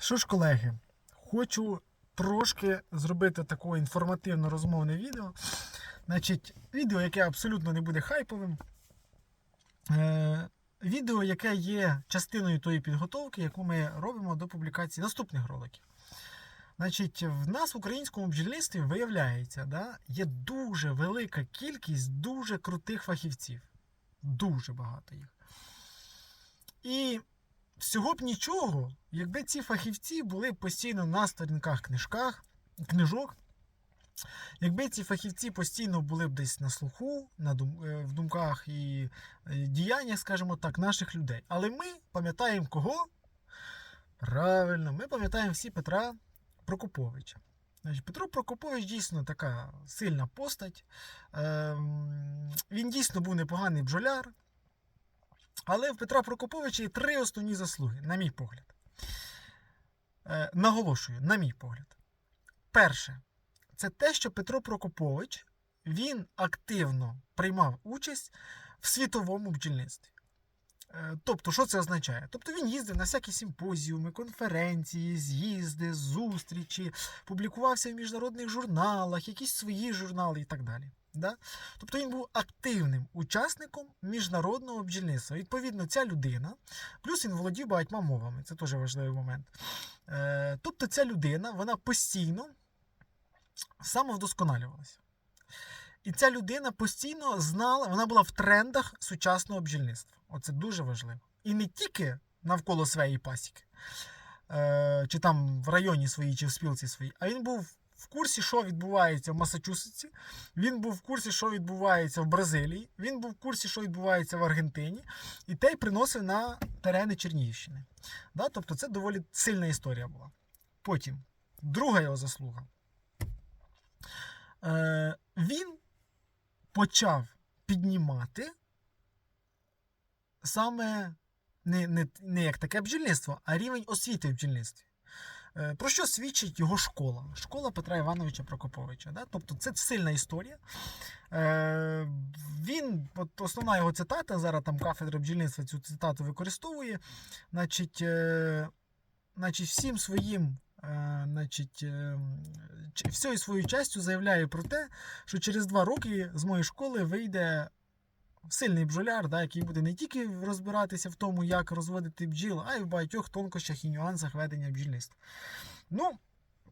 Що ж, колеги, хочу трошки зробити таке інформативно розмовне відео. Значить, відео, яке абсолютно не буде хайповим. Е, відео, яке є частиною тої підготовки, яку ми робимо до публікації наступних роликів. Значить, в нас в українському бджільництві виявляється, да, є дуже велика кількість дуже крутих фахівців. Дуже багато їх. І всього б нічого, якби ці фахівці були постійно на сторінках книжках, книжок, якби ці фахівці постійно були б десь на слуху, на дум, е, в думках і е, діяннях, скажімо так, наших людей. Але ми пам'ятаємо кого? Правильно, ми пам'ятаємо всі Петра Прокоповича. Петро Прокопович дійсно така сильна постать. Ем, він дійсно був непоганий бджоляр. Але в Петра Прокоповича є три основні заслуги, на мій погляд. Е, наголошую, на мій погляд. Перше, це те, що Петро Прокопович він активно приймав участь в світовому бджільництві. Е, Тобто, що це означає? Тобто він їздив на всякі симпозіуми, конференції, з'їзди, зустрічі, публікувався в міжнародних журналах, якісь свої журнали і так далі. Да? Тобто він був активним учасником міжнародного бджільництва. Відповідно, ця людина, плюс він володів багатьма мовами, це теж важливий момент. Е, тобто ця людина вона постійно самовдосконалювалася. І ця людина постійно знала, вона була в трендах сучасного бджільництва. Оце дуже важливо. І не тільки навколо своєї пасіки, е, чи там в районі своїй, чи в спілці своїй, а він був в курсі, що відбувається в Масачусетсі, він був в курсі, що відбувається в Бразилії, він був в курсі, що відбувається в Аргентині, і те й приносив на терени Чернігівщини. Да? Тобто це доволі сильна історія була. Потім, друга його заслуга. Е, він почав піднімати саме не, не, не як таке бджільництво, а рівень освіти в бджільництві. Е, Про що свідчить його школа? Школа Петра Івановича Прокоповича. Да? Тобто це сильна історія. Е, Він, от основна його цитата, зараз там кафедра бджільництва цю цитату використовує. Значить, е, значить всім своїм. Значить, всією своєю частю заявляє про те, що через два роки з моєї школи вийде сильний бджоляр, да, який буде не тільки розбиратися в тому, як розводити бджіл, а й в багатьох тонкощах і нюансах ведення бджільництва. Ну,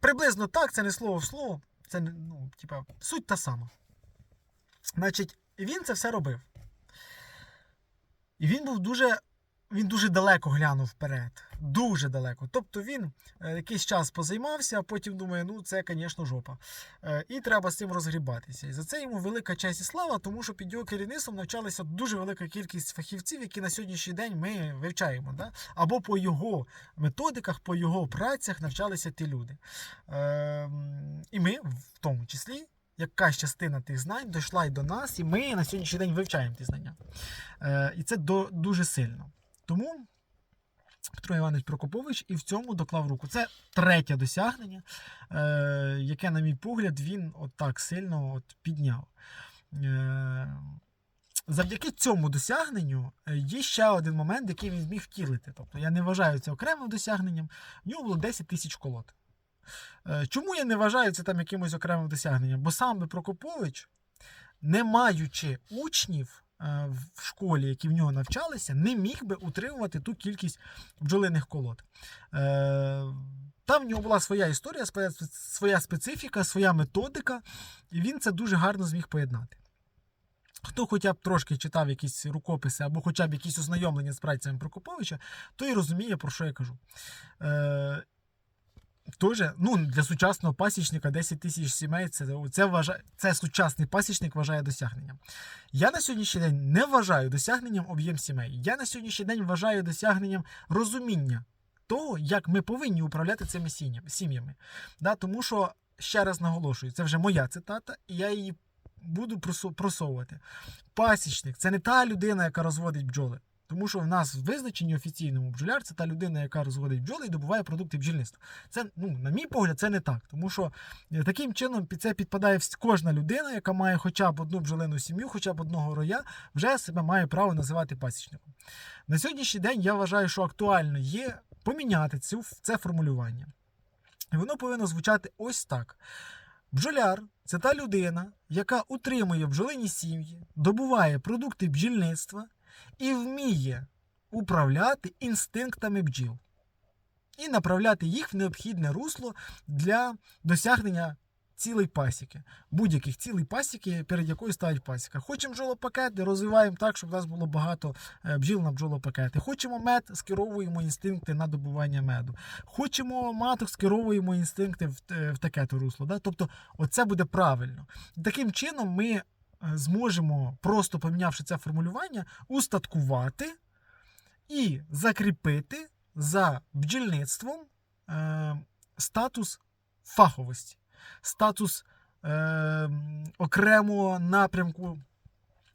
приблизно так, це не слово в слово, це ну, типа, суть та сама. Значить, він це все робив. І він був дуже. Він дуже далеко глянув вперед. Дуже далеко. Тобто він е, якийсь час позаймався, а потім думає, ну це, звісно, жопа. Е, і треба з цим розгрібатися. І за це йому велика честь і слава, тому що під його керівництвом навчалася дуже велика кількість фахівців, які на сьогоднішній день ми вивчаємо. Да? Або по його методиках, по його працях навчалися ті люди. Е, і ми, в тому числі, якась частина тих знань дійшла й до нас, і ми на сьогоднішній день вивчаємо ті знання. Е, і це дуже сильно. Тому Петро Іванович Прокопович і в цьому доклав руку. Це третє досягнення, е, яке, на мій погляд, він от так сильно от підняв. Е, завдяки цьому досягненню е, є ще один момент, який він зміг втілити. Тобто я не вважаю це окремим досягненням. В нього було 10 тисяч колод. Е, чому я не вважаю це там якимось окремим досягненням? Бо саме Прокопович, не маючи учнів в школі, які в нього навчалися, не міг би утримувати ту кількість бджолиних колод. Е, Там в нього була своя історія, своя, своя специфіка, своя методика, і він це дуже гарно зміг поєднати. Хто хоча б трошки читав якісь рукописи або хоча б якісь ознайомлення з працями Прокоповича, той розуміє, про що я кажу. Е, Тоже, ну, для сучасного пасічника 10 тисяч сімей це, це, вважає, це сучасний пасічник вважає досягненням. Я на сьогоднішній день не вважаю досягненням об'єм сімей. Я на сьогоднішній день вважаю досягненням розуміння того, як ми повинні управляти цими сім'ями. Да, тому що, ще раз наголошую, це вже моя цитата, і я її буду просовувати. Пасічник це не та людина, яка розводить бджоли. Тому що в нас в визначенні офіційному бджоляр це та людина, яка розводить бджоли і добуває продукти бджільництва. Це, ну, на мій погляд, це не так. Тому що е, таким чином під це підпадає кожна людина, яка має хоча б одну бджолину сім'ю, хоча б одного роя, вже себе має право називати пасічником. На сьогоднішній день я вважаю, що актуально є поміняти цю, це формулювання. І воно повинно звучати ось так. Бджоляр це та людина, яка утримує бджолині сім'ї, добуває продукти бджільництва і вміє управляти інстинктами бджіл і направляти їх в необхідне русло для досягнення цілей пасіки, будь-яких цілей пасіки, перед якою стоять пасіка. Хочемо бджолопакети, розвиваємо так, щоб у нас було багато е, бджіл на бджолопакети. Хочемо мед, скеровуємо інстинкти на добування меду. Хочемо маток, скеровуємо інстинкти в, е, таке то русло. Да? Тобто, оце буде правильно. Таким чином, ми зможемо, просто помінявши це формулювання, устаткувати і закріпити за бджільництвом е, статус фаховості, статус е, окремого напрямку.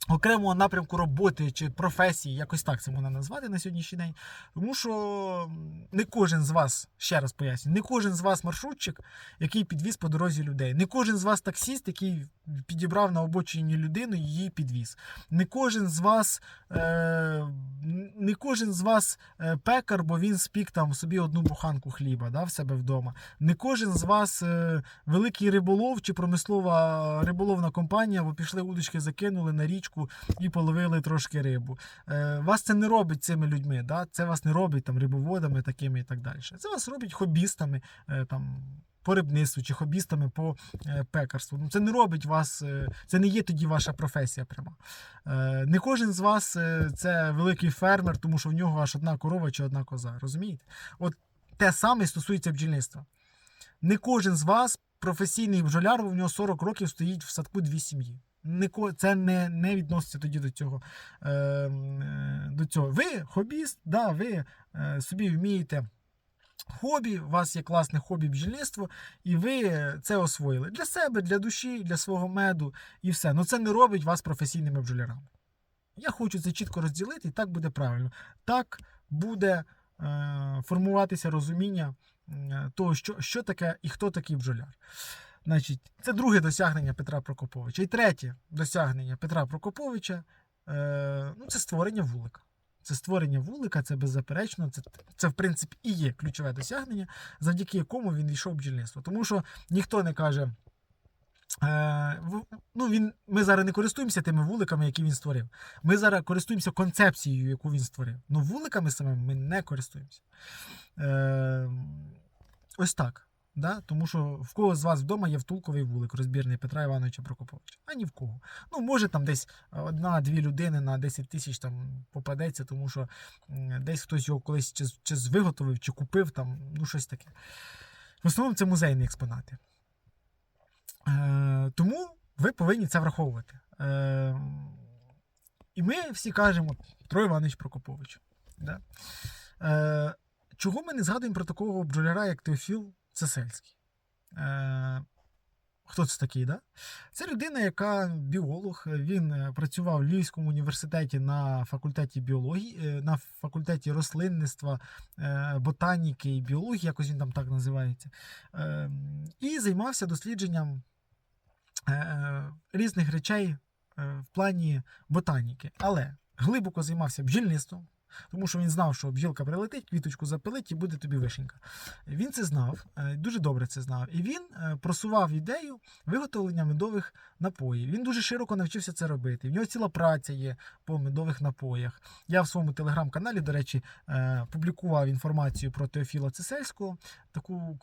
Окремого напрямку роботи чи професії, якось так це можна назвати на сьогоднішній день. Тому що не кожен з вас, ще раз поясню, не кожен з вас маршрутчик, який підвіз по дорозі людей. Не кожен з вас таксіст, який підібрав на обочині людину і її підвіз. Не кожен з вас, е, не кожен з вас е, пекар, бо він спік там собі одну буханку хліба да, в себе вдома. Не кожен з вас е, великий риболов чи промислова риболовна компанія, бо пішли удочки, закинули на річку і половили трошки рибу. Е, вас це не робить цими людьми. Да? Це вас не робить там рибоводами такими і так далі. Це вас робить хобістами. Е, там, по рибництву чи хобістами по е, пекарству. Ну, це не робить вас, це не є тоді ваша професія пряма. Не кожен з вас це великий фермер, тому що в нього аж одна корова чи одна коза. Розумієте? От те саме стосується бджільництва. Не кожен з вас професійний бджоляр, в нього 40 років стоїть в садку дві сім'ї. Це не, не відноситься тоді до цього. Е, е, до цього. Ви хобіст, да, ви е, собі вмієте хобі, у вас є класне хобі бджільництво, і ви це освоїли для себе, для душі, для свого меду і все. Ну це не робить вас професійними бджолярами. Я хочу це чітко розділити, і так буде правильно. Так буде е, формуватися розуміння е, того, що, що таке і хто такий бджоляр. Значить, це друге досягнення Петра Прокоповича. І третє досягнення Петра Прокоповича е, ну, це створення вулика. Це створення вулика, це беззаперечно, це, це в принципі і є ключове досягнення, завдяки якому він йшов в бджільництво. Тому що ніхто не каже. Е, ну, він, ми зараз не користуємося тими вуликами, які він створив. Ми зараз користуємося концепцією, яку він створив. Ну, вуликами самими ми не користуємося. Е, ось так. Да? Тому що в кого з вас вдома є втулковий вулик розбірний Петра Івановича Прокоповича? А ні в кого. Ну, може там десь одна-дві людини на 10 тисяч там попадеться, тому що десь хтось його колись чи, чи виготовив, чи купив, там, ну щось таке. В основному це музейні експонати. Е, тому ви повинні це враховувати. Е, і ми всі кажемо Петро Іванович Прокопович. Да? Е, чого ми не згадуємо про такого бджоляра, як Теофіл Цесельський? Е, хто це такий? Да? Це людина, яка біолог. Він е, працював в Львівському університеті на факультеті біології, е, на факультеті рослинництва, е, ботаніки і біології, якось він там так називається. Е, І займався дослідженням різних речей в плані ботаніки. Але глибоко займався бджільництвом, тому що він знав, що бджілка прилетить, квіточку запилить і буде тобі вишенька. Він це знав, е, дуже добре це знав. І він е, просував ідею виготовлення медових напоїв. Він дуже широко навчився це робити. В нього ціла праця є по медових напоях. Я в своєму телеграм-каналі, до речі, е, публікував інформацію про Теофіла Цесельського, таку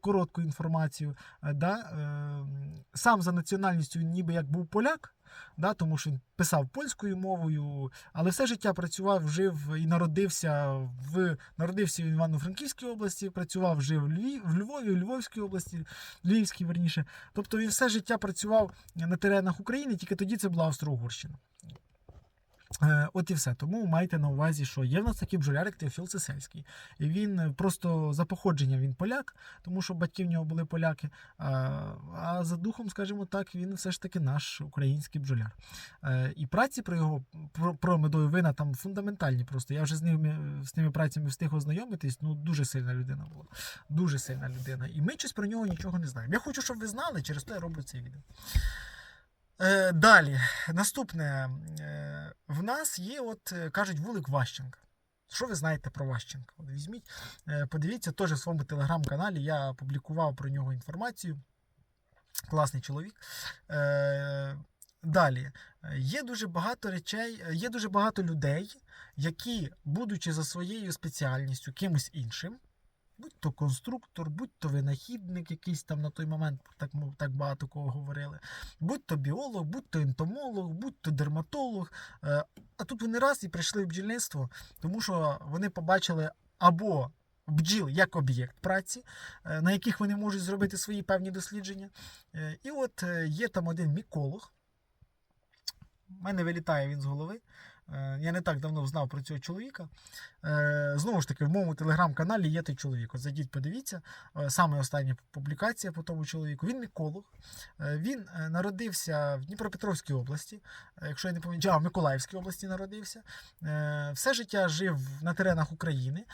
коротку інформацію. Да? е, Сам за національністю ніби як був поляк. Да, тому що він писав польською мовою, але все життя працював, жив і народився в народився в Івано-Франківській області, працював, жив в, Львів, в Львові, в Львовській області, Львівській, верніше. Тобто він все життя працював на теренах України, тільки тоді це була Австро-Угорщина. Е, От і все. Тому майте на увазі, що є в нас такий бджоляр, як Теофіл Цесельський. І він е, просто за походженням він поляк, тому що батьки в нього були поляки. А, за духом, скажімо так, він все ж таки наш український бджоляр. Е, І праці про його про, про медові вина там фундаментальні. Просто я вже з ними з ними працями встиг ознайомитись. Ну дуже сильна людина була. Дуже сильна людина. І ми щось про нього нічого не знаємо. Я хочу, щоб ви знали, через те я роблю це відео. Е, далі, наступне. Е, в нас є, от, е, кажуть, вулик Ващенка. Що ви знаєте про Ващенка? От візьміть, е, подивіться, теж в своєму телеграм-каналі я публікував про нього інформацію. Класний чоловік. Е, Далі, є дуже багато речей, є дуже багато людей, які, будучи за своєю спеціальністю кимось іншим, будь то конструктор, будь то винахідник, якийсь там на той момент так, так багато кого говорили, будь то біолог, будь то ентомолог, будь то дерматолог. Е, А тут вони раз і прийшли в бджільництво, тому що вони побачили або бджіл як об'єкт праці, е, на яких вони можуть зробити свої певні дослідження. Е, І от є там один міколог. У мене вилітає він з голови. Я не так давно знав про цього чоловіка. Е, Знову ж таки, в моєму телеграм-каналі є той чоловік. От зайдіть, подивіться. Е, Саме остання публікація по тому чоловіку. Він міколог. Е, Він народився в Дніпропетровській області, якщо я не а, в Миколаївській області народився. Все життя жив на теренах України.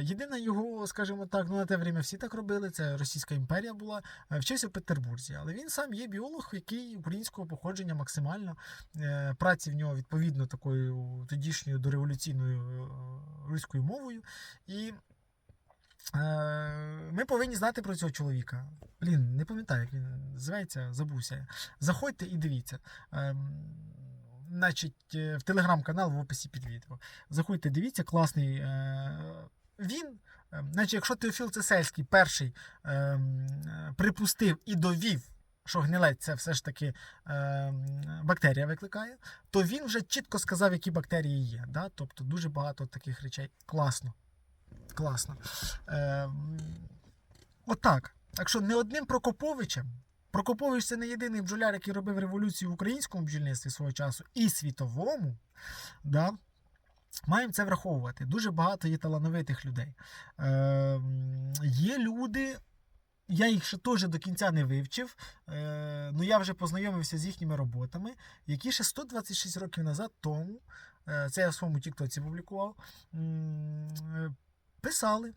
Єдина його, скажімо так, ну на те время всі так робили. Це Російська імперія була. Вчився в Петербурзі, але він сам є біолог, який українського походження максимально. Праці в нього відповідно такою тодішньою дореволюційною е, руською мовою. І е, ми повинні знати про цього чоловіка. Блін, не пам'ятаю, як він називається, забувся. Заходьте і дивіться. Ем, Значить, е, в телеграм-канал в описі під відео. Заходьте, дивіться, класний. е, Він, е, значить, якщо Теофіл Цесельський перший е, припустив і довів, що гнилець це все ж таки ем, бактерія викликає, то він вже чітко сказав, які бактерії є. Да? Тобто дуже багато таких речей. Класно. Класно. Ем, отак. Так що не одним Прокоповичем. Прокопович це не єдиний бджоляр, який робив революцію в українському бджільництві свого часу і світовому. Да? Маємо це враховувати. Дуже багато є талановитих людей. Ем, є люди, я їх ще теж до кінця не вивчив, е, ну я вже познайомився з їхніми роботами, які ще 126 років назад тому, е, це я в своєму Тіктоці публікував, е, писали.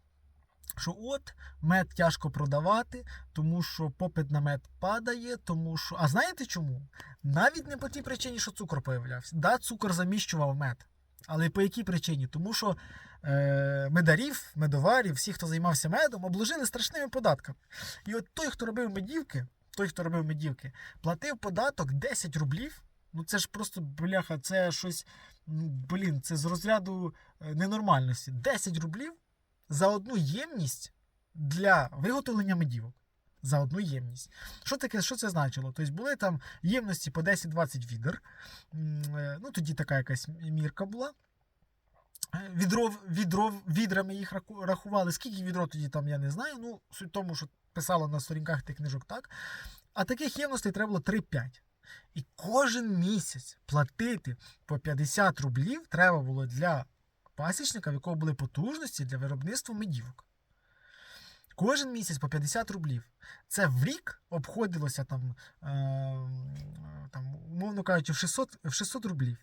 Що от мед тяжко продавати, тому що попит на мед падає, тому що. А знаєте чому? Навіть не по тій причині, що цукор появлявся. Да, цукор заміщував мед. Але по якій причині? Тому що е, медарів, медоварів, всі, хто займався медом, обложили страшними податками. І от той, хто робив медівки, той, хто робив медівки, платив податок 10 рублів. Ну це ж просто бляха, це щось. ну, Блін, це з розряду е, ненормальності. 10 рублів за одну ємність для виготовлення медівок. За одну ємність. Що таке, що це значило? Тобто були там ємності по 10-20 відер. Е, Ну, тоді така якась мірка була. Е, Відро, відро, відрами їх рахували. Скільки відро тоді там, я не знаю. Ну, суть тому, що писало на сторінках тих книжок так. А таких ємностей треба було 3-5. І кожен місяць платити по 50 рублів треба було для пасічника, в якого були потужності для виробництва медівок. Кожен місяць по 50 рублів. Це в рік обходилося там, е, там умовно кажучи, в 600, в 600 рублів.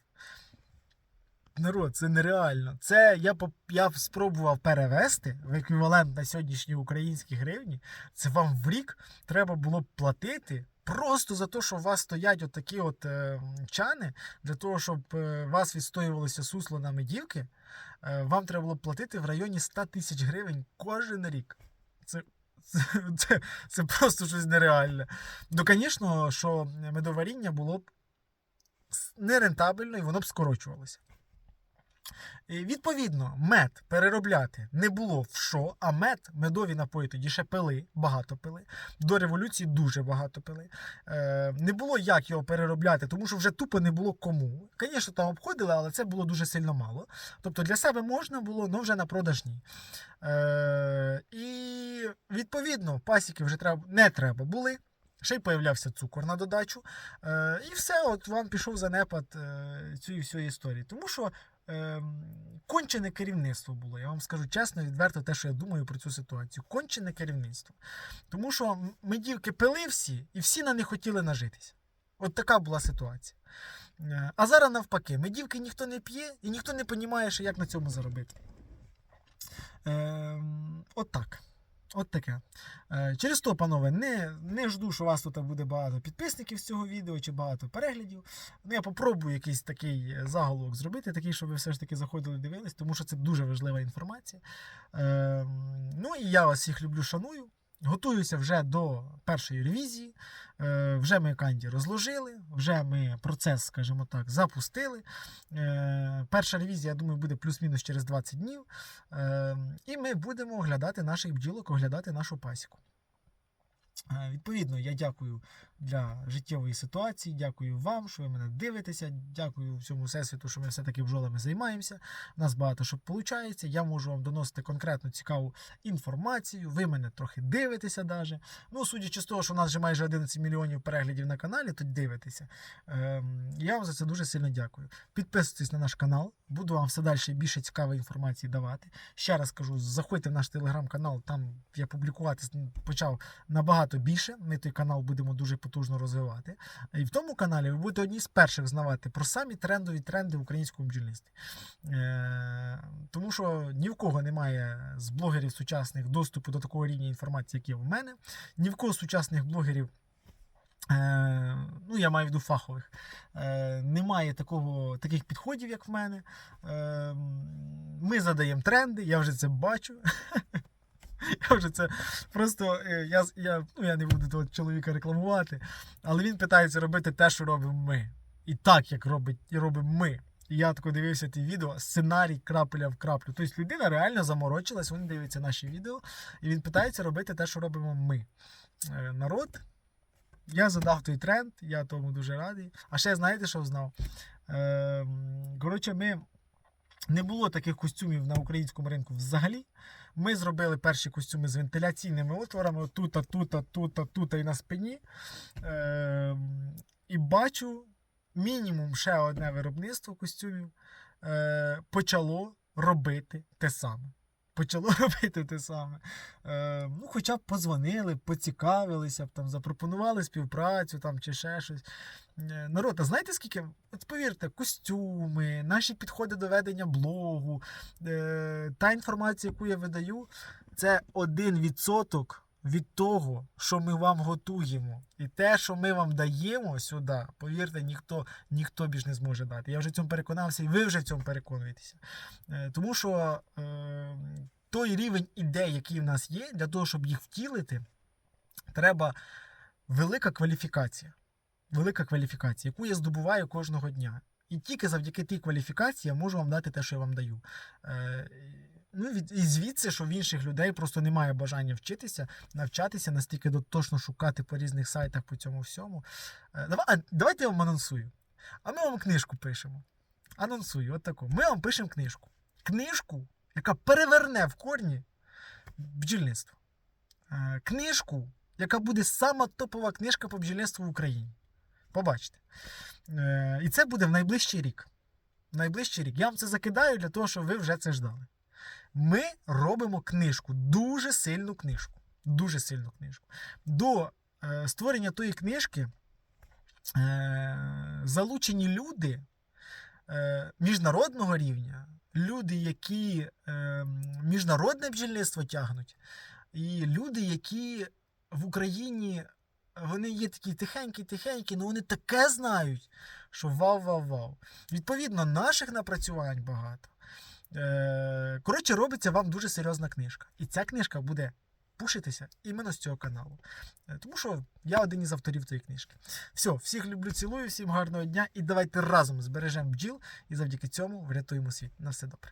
Народ, це нереально. Це я, я спробував перевести в еквівалент на сьогоднішні українські гривні. Це вам в рік треба було б платити просто за те, що у вас стоять отакі от е, чани, для того, щоб е, вас відстоювалося сусло на медівки, е, вам треба було б платити в районі 100 тисяч гривень кожен рік. Це, це, це, просто щось нереальне. Ну, звісно, що медоваріння було б нерентабельно і воно б скорочувалося. І, відповідно, мед переробляти не було в що, а мед, медові напої тоді ще пили, багато пили. До революції дуже багато пили. Е, не було як його переробляти, тому що вже тупо не було кому. Звісно, там обходили, але це було дуже сильно мало. Тобто для себе можна було, але вже на продаж ні. Е, і відповідно, пасіки вже треба, не треба були. Ще й появлявся цукор на додачу. Е, і все, от вам пішов занепад е, цієї всієї історії. Тому що е, кончене керівництво було. Я вам скажу чесно, відверто те, що я думаю про цю ситуацію. Кончене керівництво. Тому що ми медівки пили всі, і всі на них хотіли нажитися. От така була ситуація. Е, А зараз навпаки, медівки ніхто не п'є і ніхто не розуміє, як на цьому заробити. Е, От так. От таке. Е, Через то, панове, не, не жду, що у вас тут буде багато підписників з цього відео чи багато переглядів. Ну, я попробую якийсь такий е, заголовок зробити, такий, щоб ви все ж таки заходили дивились, тому що це дуже важлива інформація. Е, ну і я вас всіх люблю, шаную. Готуюся вже до першої ревізії. Е, вже ми канді розложили, вже ми процес, скажімо так, запустили. Е, перша ревізія, я думаю, буде плюс-мінус через 20 днів. Е, і ми будемо оглядати наших бджілок, оглядати нашу пасіку. Відповідно, я дякую для життєвої ситуації, дякую вам, що ви мене дивитеся. Дякую всьому всесвіту, що ми все-таки бджолами займаємося. У нас багато що виходить. Я можу вам доносити конкретну цікаву інформацію. Ви мене трохи дивитеся даже. Ну, судячи з того, що у нас вже майже 11 мільйонів переглядів на каналі, то дивитеся. Ем, я вам за це дуже сильно дякую. Підписуйтесь на наш канал, буду вам все далі більше цікавої інформації давати. Ще раз кажу, заходьте в наш телеграм-канал, там я публікувати почав набагато більше. Ми той канал будемо дуже потужно розвивати. І в тому каналі ви будете одні з перших знавати про самі трендові тренди в українському бджільництві. Е, тому що ні в кого немає з блогерів сучасних доступу до такого рівня інформації, як є в мене. Ні в кого з сучасних блогерів. Е, ну, я маю в виду фахових. Е, немає такого, таких підходів, як в мене. Ми задаємо тренди, я вже це бачу. Я вже це просто е, я, я, ну, я не буду того чоловіка рекламувати, але він питається робити те, що робимо ми. І так, як робить, і робимо ми. І я тако дивився ті відео, сценарій крапля в краплю. Тобто людина реально заморочилась, він дивиться наші відео, і він питається робити те, що робимо ми. Е, Народ. Я задав той тренд, я тому дуже радий. А ще знаєте, що знав? Е, коротше, ми не було таких костюмів на українському ринку взагалі. Ми зробили перші костюми з вентиляційними отворами, тут, тут, тут, тут і на спині. Е, і бачу мінімум ще одне виробництво костюмів е, почало робити те саме. Почало робити те саме. Е, ну, Хоча б позвонили, поцікавилися, б, там, запропонували співпрацю там, чи ще щось. Е, народ, а знаєте скільки? От повірте, костюми, наші підходи до ведення блогу, е, та інформація, яку я видаю, це 1% від того, що ми вам готуємо. І те, що ми вам даємо сюди, повірте, ніхто ніхто більш не зможе дати. Я вже цьому переконався, і ви вже в цьому переконуєтеся. Е, тому що е, той рівень ідей, який в нас є, для того, щоб їх втілити, треба велика кваліфікація. Велика кваліфікація, яку я здобуваю кожного дня. І тільки завдяки тій кваліфікації я можу вам дати те, що я вам даю. Е, Ну, і звідси, що в інших людей просто немає бажання вчитися, навчатися, настільки дотошно шукати по різних сайтах по цьому всьому. Е, давай, давайте я вам анонсую. А ми вам книжку пишемо. Анонсую, от таку. Ми вам пишемо книжку. Книжку, яка переверне в корні бджільництво. Е, книжку, яка буде сама топова книжка по бджільництву в Україні. Побачите. Е, і це буде в найближчий рік. В найближчий рік. Я вам це закидаю для того, щоб ви вже це ждали. Ми робимо книжку, дуже сильну книжку. Дуже сильну книжку. До е, створення тої книжки е, залучені люди е, міжнародного рівня, люди, які е, міжнародне бджільництво тягнуть, і люди, які в Україні вони є такі тихенькі-тихенькі, але вони таке знають, що вау-вау-вау. Відповідно, наших напрацювань багато. Е, Коротше, робиться вам дуже серйозна книжка. І ця книжка буде пушитися іменно з цього каналу. Е, Тому що я один із авторів цієї книжки. Все, всіх люблю, цілую, всім гарного дня і давайте разом збережемо бджіл і завдяки цьому врятуємо світ. На все добре.